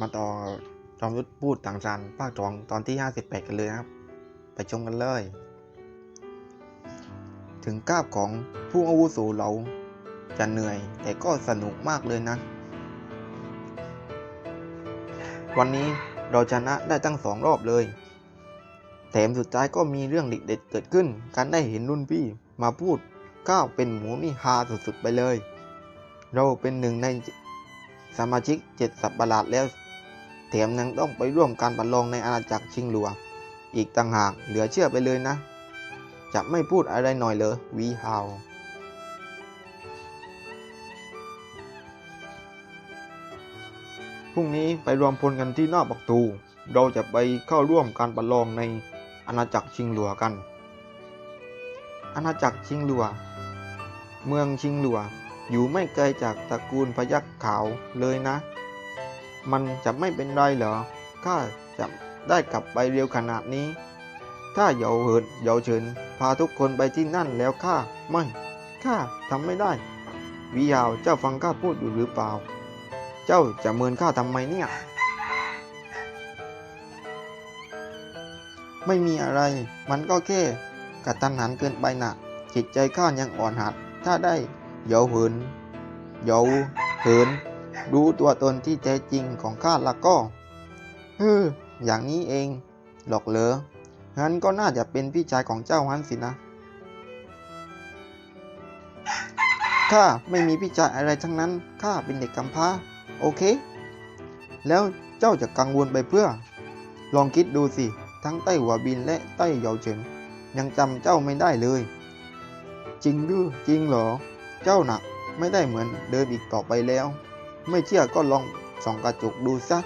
มาต่อจอมยุทธพูดต่างจันภาคสองตอนที่ 58 กันเลยนะครับ ไปชมกันเลย ถึงกาบของผู้อาวุโสเราจะเหนื่อย แต่ก็สนุกมากเลยนะ วันนี้เราชนะได้ตั้งสองรอบเลย แถมสุดท้ายก็มีเรื่องเด็ดๆเกิดขึ้น การได้เห็นรุ่นพี่มาพูดก้าวเป็นหมูนี่ฮาสุดๆไปเลย เราเป็นหนึ่งในสมาชิกเจ็ดสัปประหลาดแล้ว ถมยังต้องไปร่วมการประลองในอาณาจักรชิงหลัว อีกต่างหากเหลือเชื่อไปเลยนะ จะไม่พูดอะไรหน่อยเหรอวีฮาวพรุ่งนี้ไปรวมพลกันที่หน้าประตู เราจะไปเข้าร่วมการประลองในอาณาจักรชิงหลัวกัน อาณาจักรชิงหลัว เมืองชิงหลัว อยู่ไม่ไกลจากตระกูลพยัคฆ์ขาวเลยนะ มันจะไม่เป็นไรเหรอ ข้าจะได้กลับไปเร็วขนาดนี้ ถ้าเหยาเหินเหยาเฉินพาทุกคนไปที่นั่นแล้วข้าไม่ ข้าทำไม่ได้ วิยาวเจ้าฟังข้าพูดอยู่หรือเปล่า เจ้าจะเมินข้าทำไมเนี่ย ไม่มีอะไร มันก็แค่กระตันหันเกินไปนะจิตใจข้ายังอ่อนหัด ถ้าได้เหยาเหินเหยาเหิน รู้ตัวตนที่แท้จริงของข้าแล้วก็เฮ้ออย่างนี้เองหรอกเหรองั้นก็น่าจะเป็นพี่ชายของเจ้าฮันสินะข้าไม่มีพี่ชายอะไรทั้งนั้นข้าเป็นเด็กกำพร้า โอเค แล้วเจ้าจะกังวลไปเพื่อ ลองคิดดูสิ ทั้งไต้หัวบินและไต้เหยาเฉินยังจำเจ้าไม่ได้เลย จริงหรือจริงเหรอ เจ้าหนักไม่ได้เหมือนเดิมอีกต่อไปแล้ว ไม่เชื่อก็ลองส่องกระจกดูซะ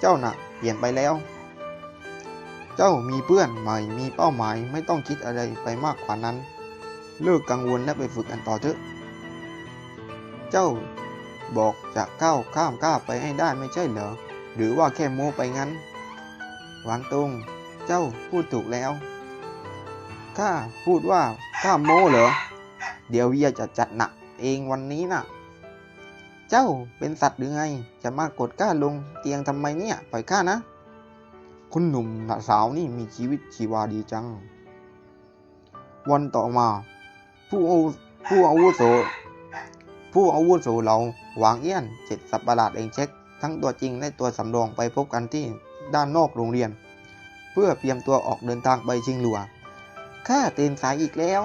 เจ้าหนักเปลี่ยนไปแล้ว เจ้ามีเพื่อนใหม่มีเป้าหมายไม่ต้องคิดอะไรไปมากกว่านั้น เลิกกังวลและไปฝึกกันต่อเถอะ เจ้าบอกจะก้าวข้ามข้าไปให้ได้ไม่ใช่เหรอ หรือว่าแค่โม้ไปงั้น หวังตรง เจ้าพูดถูกแล้ว ข้าพูดว่าข้าโม้เหรอ เดี๋ยวเวียจะจัดหนักเองวันนี้น่ะ เจ้าเป็นสัตว์หรือไง จะมากดข้าลงเตียงทำไมเนี่ยปล่อยข้านะ คุณหนุ่มสาวนี่มีชีวิตชีวาดีจัง วันต่อมา ผู้อาผู้อาวุโสผู้อาวุโสเราหวางเอี้ยนเจ็ดสัปประหลาดเองเช็ค ทั้งตัวจริงและตัวสำรองไปพบกันที่ด้านนอกโรงเรียน เพื่อเตรียมตัวออกเดินทางไปชิงหลัวข้าตื่นสายอีกแล้ว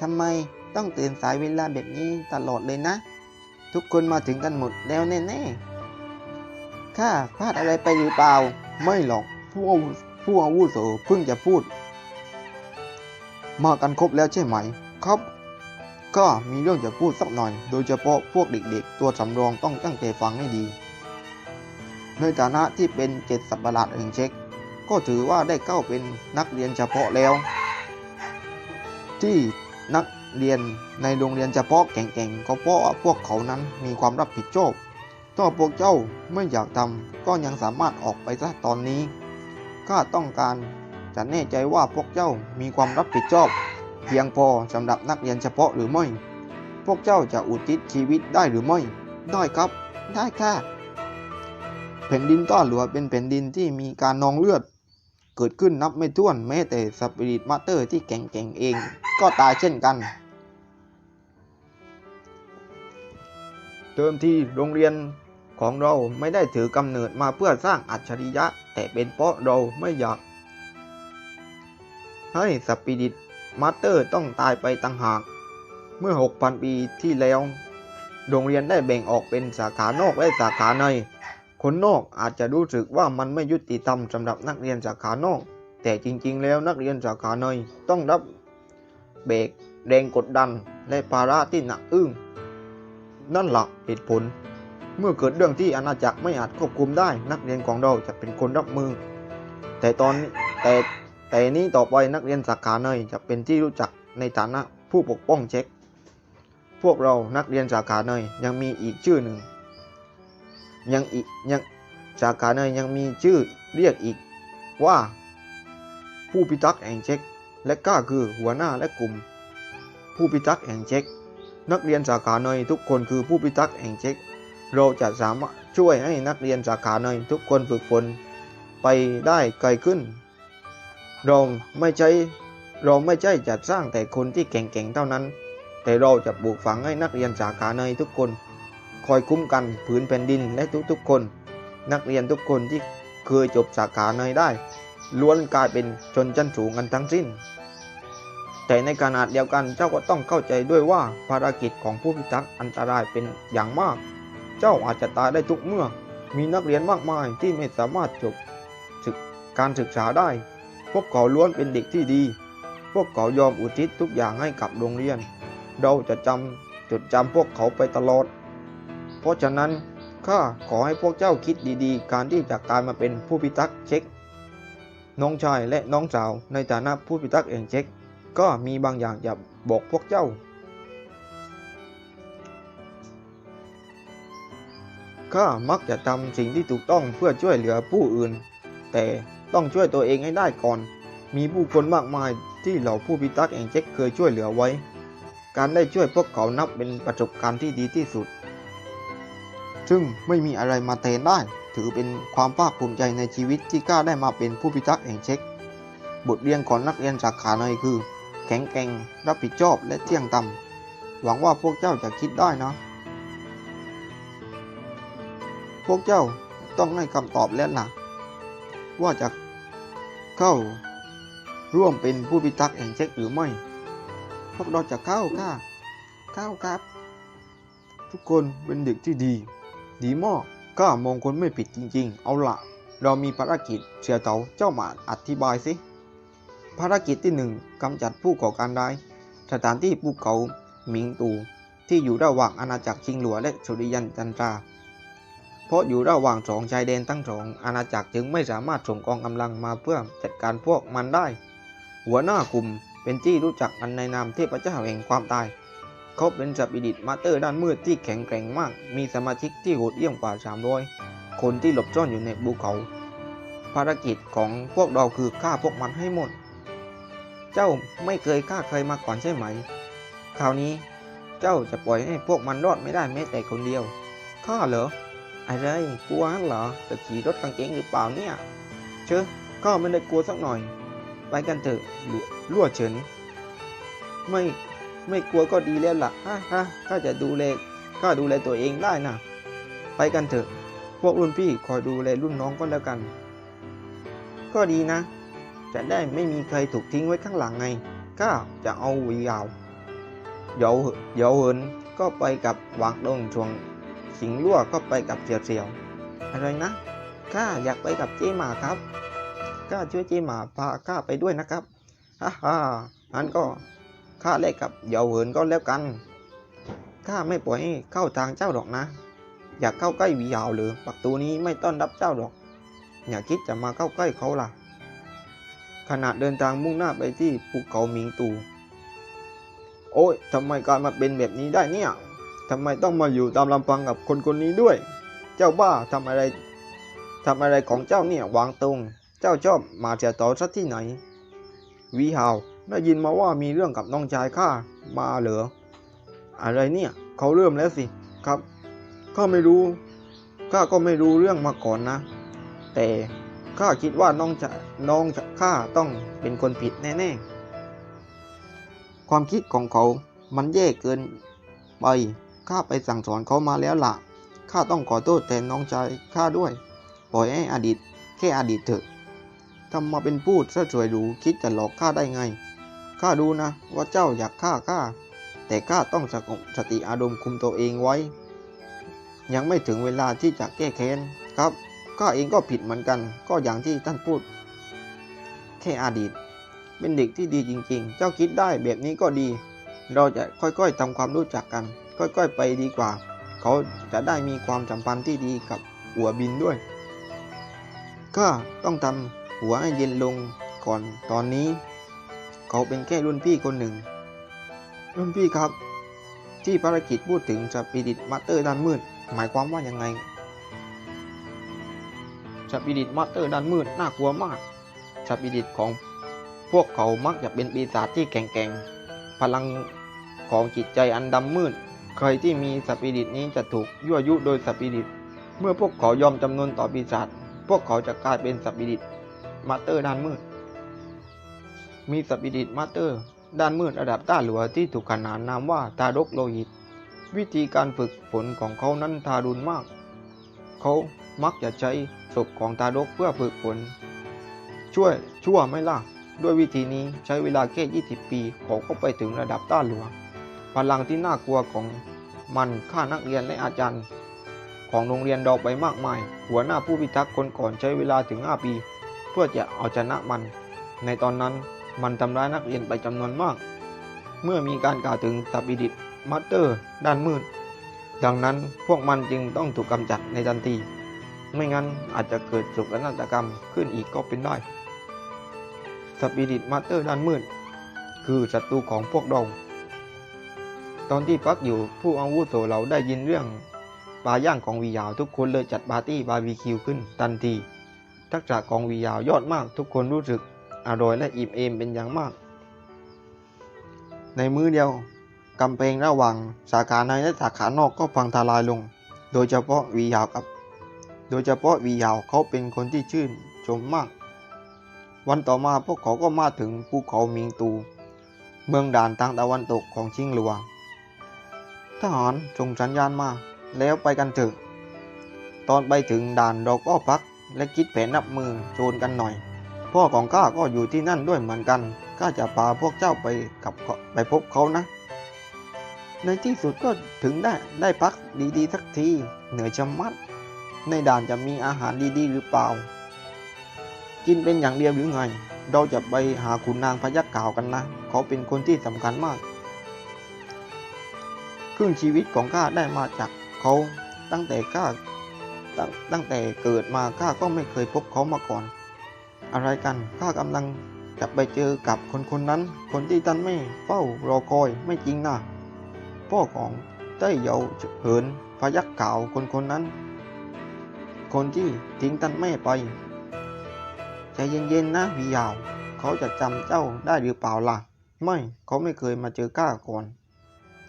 ทำไมต้องตื่นสายเวลาแบบนี้ตลอดเลยนะ ทุกคนมาถึงกันหมดแล้วแน่ๆข้าพลาดอะไรไปหรือเปล่า ไม่หรอกผู้อาวุผู้อาวุโสเพิ่งจะพูด มากันครบแล้วใช่ไหม ครับ ก็มีเรื่องจะพูดสักหน่อย โดยเฉพาะพวกเด็กๆ ตัวสำรองต้องตั้งใจฟังให้ดี ในฐานะที่เป็นเจ็ดสัปดาห์แห่งเช็ค ก็ถือว่าได้เข้าเป็นนักเรียนเฉพาะแล้ว ที่นัก เรียนในโรงเรียนเฉพาะแก่งๆ ก็เพราะพวกเขานั้นมีความรับผิดชอบ ถ้าพวกเจ้าไม่อยากทำก็ยังสามารถออกไปซะตอนนี้ ข้าต้องการจะแน่ใจว่าพวกเจ้ามีความรับผิดชอบ เพียงพอสำหรับนักเรียนเฉพาะหรือไม่ พวกเจ้าจะอุทิศชีวิตได้หรือไม่ ได้ครับ ได้ค่ะ แผ่นดินต้าหลัวเป็นแผ่นดินที่มีการนองเลือด เกิดขึ้นนับไม่ถ้วนแม้แต่สปิริตมาสเตอร์ที่แก่งๆเอง ก็ตายเช่นกัน เดิมทีโรงเรียนของเราไม่ได้ถือกำเนิดมาเพื่อสร้างอัจฉริยะ แต่เป็นเพราะเราไม่อยาก ให้สปิริตมาสเตอร์ต้องตายไปต่างหาก เมื่อ 6,000 ปีที่แล้ว โรงเรียนได้แบ่งออกเป็นสาขานอกและสาขาใน คนนอกอาจจะรู้สึกว่ามันไม่ยุติธรรมสำหรับนักเรียนสาขานอก แต่จริงๆ แล้วนักเรียนสาขาในต้องรับเบรกแรงกดดันและภาระที่หนักอึ้ง นั่นหลักเหตุผล เมื่อเกิดเรื่องที่อาณาจักรไม่อาจควบคุมได้นักเรียนของเราจะเป็นคนรับมือ แต่ตอนแต่แต่นี้ต่อไปนักเรียนสาขาในยจะเป็นที่รู้จักในฐานะผู้ปกป้องเช็ค พวกเรานักเรียนสาขาในยยังมีอีกชื่อหนึ่ง ยังอีกยังสาขาในยังมีชื่อเรียกอีกว่า ผู้พิทักษ์แห่งเช็ค และก้าคือหัวหน้าและกลุ่ม ผู้พิทักษ์แห่งเช็ค นักเรียนสาขาในทุกคนคือผู้พิทักษ์แห่งเช็ค เราจะสามารถช่วยให้นักเรียนสาขาในทุกคนฝึกฝนไปได้ไกลขึ้น เราไม่ใช่เราไม่ใช่จะสร้างแต่คนที่เก่งๆเท่านั้น แต่เราจะปลูกฝังให้นักเรียนสาขาในทุกคน คอยคุ้มกันผืนแผ่นดินและทุกๆคน นักเรียนทุกคนที่เคยจบสาขาในได้ล้วนกลายเป็นชนชั้นสูงกันทั้งสิ้น แต่ในขณะเดียวกันเจ้าก็ต้องเข้าใจด้วยว่าภารกิจของผู้พิทักษ์อันตรายเป็นอย่างมาก เจ้าอาจจะตายได้ทุกเมื่อ มีนักเรียนมากมายที่ไม่สามารถจบกการศึกษาได้ พวกเขาล้วนเป็นเด็กที่ดี พวกเขายอมอุทิศทุกอย่างให้กับโรงเรียน เราจะจำจดจำพวกเขาไปตลอด เพราะฉะนั้นข้าขอให้พวกเจ้าคิดดีๆ การที่จะกลายมาเป็นผู้พิทักษ์เช็ค น้องชายและน้องสาวในฐานะผู้พิทักษ์แห่งเช็ค ก็มีบางอย่างจะบอกพวกเจ้า ข้ามักจะทำสิ่งที่ถูกต้องเพื่อช่วยเหลือผู้อื่น แต่ต้องช่วยตัวเองให้ได้ก่อน มีผู้คนมากมายที่เหล่าผู้พิทักษ์แห่งเช็คเคยช่วยเหลือไว้ การได้ช่วยพวกเขานับเป็นประสบการณ์ที่ดีที่สุด ซึ่งไม่มีอะไรมาแทนได้ ถือเป็นความภาคภูมิใจในชีวิตที่ข้าได้มาเป็นผู้พิทักษ์แห่งเช็คบทเรียนของนักเรียนสาขาในคือ แข็งแกร่งรับผิดชอบและเที่ยงธรรม หวังว่าพวกเจ้าจะคิดได้นะ พวกเจ้าต้องให้คำตอบแล้วนะว่าจะเข้าร่วมเป็นผู้พิทักษ์แห่งเช็คหรือไม่ พวกเราจะเข้าค่ะเข้าครับ ทุกคนเป็นเด็กที่ดี ดีมากก้ามองคนไม่ผิดจริง ๆ เอาละเรามีภารกิจเสียเต๋าเจ้าหมาอธิบายสิ ภารกิจที่หนึ่งกำจัดผู้ก่อการร้าย สถานที่ภูเขาหมิงตู ที่อยู่ระหว่างอาณาจักรชิงหลัวและสุริยันจันทรา เพราะอยู่ระหว่างสองชายแดนทั้งสองอาณาจักรจึงไม่สามารถส่งกองกำลังมาเพื่อจัดการพวกมันได้ หัวหน้ากลุ่มเป็นที่รู้จักกันในนามเทพเจ้าแห่งความตาย เขาเป็นสัปิดิตมาเตอร์ด้านมืดที่แข็งแกร่งมาก มีสมาชิกที่โหดเยี่ยมกว่า 300 คนที่หลบซ่อนอยู่ในภูเขา ภารกิจของพวกเราคือฆ่าพวกมันให้หมด เจ้าไม่เคยฆ่าใครมาก่อนใช่ไหม คราวนี้เจ้าจะปล่อยให้พวกมันรอดไม่ได้แม้แต่คนเดียว ข้าเหรอ อะไร กลัวเหรอ จะขี่รถกางเกงหรือเปล่าเนี่ย เชอะข้าไม่ได้กลัวสักหน่อย ไปกันเถอะลั่วลั่วเฉิน ไม่ ไม่กลัวก็ดีแล้วล่ะฮ่าฮ่าข้าจะดูแล ข้าดูแลตัวเองได้นะ ไปกันเถอะ พวกรุ่นพี่คอยดูแลรุ่นน้องก็แล้วกัน ก็ดีนะ จะได้ไม่มีใครถูกทิ้งไว้ข้างหลังไงข้าจะเอาวียาวเหยาเยาเหินก็ไปกับหวางดงชวงสิงลั่วก็ไปกับเสี่ยวเสี่ยวอะไรนะข้าอยากไปกับเจ๊หมาครับข้าช่วยเจ๊หมาพาข้าไปด้วยนะครับฮ่าฮ่างั้นก็ข้าแลกกับเหยาเหินก็แล้วกันข้าไม่ปล่อยให้เข้าทางเจ้าหรอกนะ อยากเข้าใกล้วียาวหรือประตูนี้ไม่ต้อนรับเจ้าหรอก อย่าคิดจะมาเข้าใกล้เขาล่ะ ขณะเดินทางมุ่งหน้าไปที่ภูเขาหมิงตู โอ้ยทำไมการมาเป็นแบบนี้ได้เนี่ยทำไมต้องมาอยู่ตามลำพังกับคนคนนี้ด้วย เจ้าบ้าทำอะไรทำอะไรของเจ้าเนี่ยวางตรง เจ้าชอบมาเสียต่อสักที่ไหน วีฮาวได้ยินมาว่ามีเรื่องกับน้องชายข้ามาเหรอ อะไรเนี่ย เขาเริ่มแล้วสิครับข้าไม่รู้ข้าก็ไม่รู้เรื่องมาก่อนนะ แต่ ข้าคิดว่าน้องจะน้องจะข้าต้องเป็นคนผิดแน่ๆ ความคิดของเขา มันแย่เกินไป ข้าไปสั่งสอนเขามาแล้วล่ะ ข้าต้องขอโทษแทนน้องชายข้าด้วย ปล่อยให้อดีตแค่อดีตเถอะทำมาเป็นพูดซะสวยหรูคิดจะหลอกข้าได้ไง ข้าดูนะว่าเจ้าอยากฆ่าข้า แต่ข้าต้องสงบสติอารมณ์คุมตัวเองไว้ ยังไม่ถึงเวลาที่จะแก้แค้นครับ ข้าเองก็ผิดเหมือนกัน ก็อย่างที่ท่านพูด แค่อดีต เป็นเด็กที่ดีจริง ๆ เจ้าคิดได้แบบนี้ก็ดี เราจะค่อยๆทำความรู้จักกัน ค่อยๆไปดีกว่า เขาจะได้มีความสัมพันธ์ที่ดีกับหัวบินด้วยข้าต้องทำหัวให้เย็นลงก่อนตอนนี้ เขาเป็นแค่รุ่นพี่คนหนึ่ง รุ่นพี่ครับ ที่ภารกิจพูดถึงสปิริตมาสเตอร์ด้านมืด หมายความว่ายังไง สปิริตมาสเตอร์ด้านมืดน่ากลัวมากสปิริตของพวกเขามักจะเป็นปีศาจที่แข็งแกร่งพลังของจิตใจอันดำมืด ใครที่มีสปิริตนี้จะถูกยั่วยุโดยสปิริตเมื่อพวกเขายอมจำนนต่อปีศาจพวกเขาจะกลายเป็นสปิริตมาสเตอร์ด้านมืด มีสปิริตมาสเตอร์ด้านมืดระดับต้าหลัวที่ถูกขนานนามว่าตาดกโลหิต วิธีการฝึกฝนของเขานั้นทารุณมาก เขามักจะใช้ศพของตาดกเพื่อฝึกฝนช่วยชั่วไม่ล่ะ ด้วยวิธีนี้ใช้เวลาแค่ 20 ปีเขาก็ไปถึงระดับต้าหลัวพลังที่น่ากลัวของมันฆ่านักเรียนและอาจารย์ ของโรงเรียนดอกไปมากมาย หัวหน้าผู้พิทักษ์คนก่อนใช้เวลาถึง 5 ปี เพื่อจะเอาชนะมัน ในตอนนั้นมันทำร้ายนักเรียนไปจำนวนมาก เมื่อมีการกล่าวถึงสับอิดิตมัตเตอร์ ด้านมืด ดังนั้นพวกมันจึงต้องถูกกำจัดในทันที ไม่งั้นอาจจะเกิดโศกนาฏกรรมขึ้นอีกก็เป็นได้สปิริตมาสเตอร์ด้านมืด คือศัตรูของพวกเรา ตอนที่พักอยู่ผู้อาวุโสเราได้ยินเรื่องปลาย่างของวียาวทุกคนเลยจัดปาร์ตี้บาร์บีคิวขึ้นทันที ทักษะของวียาวยอดมากทุกคนรู้สึกอร่อยและอิ่มเอมเป็นอย่างมาก ในมื้อเดียว กำแพงระหว่างสาขาในและสาขานอกก็พังทลายลง โดยเฉพาะวียาวครับ โดยเฉพาะวียาวเขาเป็นคนที่ชื่นชมมาก วันต่อมาพวกเขาก็มาถึงภูเขามิงตู เมืองด่านทางตะวันตกของชิงหลัวทหารส่งสัญญาณมา แล้วไปกันเถอะ ตอนไปถึงด่านเราก็พักและคิดแผนนับมือโจรกันหน่อย พ่อของข้าก็อยู่ที่นั่นด้วยเหมือนกันข้าจะพาพวกเจ้าไปกับเขาไปพบเขานะ ในที่สุดก็ถึงได้ได้พักดีๆสักที เหนื่อยชะมัด ในด่านจะมีอาหารดีๆหรือเปล่า กินเป็นอย่างเดียวหรือไง เราจะไปหาขุนนางพยักก่าวกันนะ เขาเป็นคนที่สำคัญมาก ครึ่งชีวิตของข้าได้มาจากเขา ตั้งแต่ข้าตั้งตั้งแต่เกิดมาข้าก็ไม่เคยพบเขามาก่อน อะไรกันข้ากำลังจะไปเจอกับคนคนนั้น คนที่ท่านไม่เฝ้ารอคอยไม่จริงนะ พ่อของเต้ยเยาเหินพยักก่าวคนคนนั้น คนที่ทิ้งท่านแม่ไปใจเย็นๆนะวียาว เขาจะจำเจ้าได้หรือเปล่าล่ะ ไม่เขาไม่เคยมาเจอข้าก่อน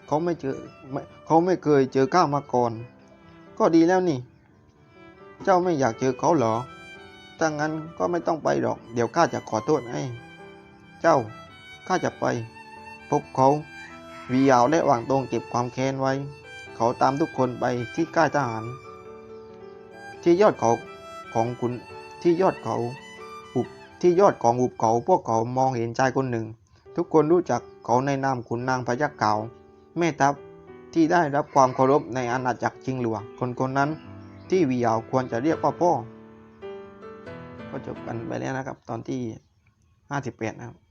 เขาไม่เจอไม่เขาไม่เคยเจอข้ามาก่อน ก็ดีแล้วนี่ เจ้าไม่อยากเจอเขาเหรอถ้างั้นก็ไม่ต้องไปหรอก เดี๋ยวข้าจะขอโทษให้ เจ้าข้าจะไป พบเขา วียาวและหว่างตรงเก็บความแค้นไว้ เขาตามทุกคนไปที่ค่ายทหาร ที่ยอดเขาของคุณที่ยอดเขาอุบที่ยอดของอุบเขาพวกเขามองเห็นชายคนหนึ่ง ทุกคนรู้จักเขาในนามขุนนางพยักเก่าแม่ทัพที่ได้รับความเคารพในอาณาจักรชิงหลวงคนคนนั้น ที่วียาวควรจะเรียกว่าพ่อ ก็จบกันไปแล้วนะครับ ตอนที่ 58 นะครับ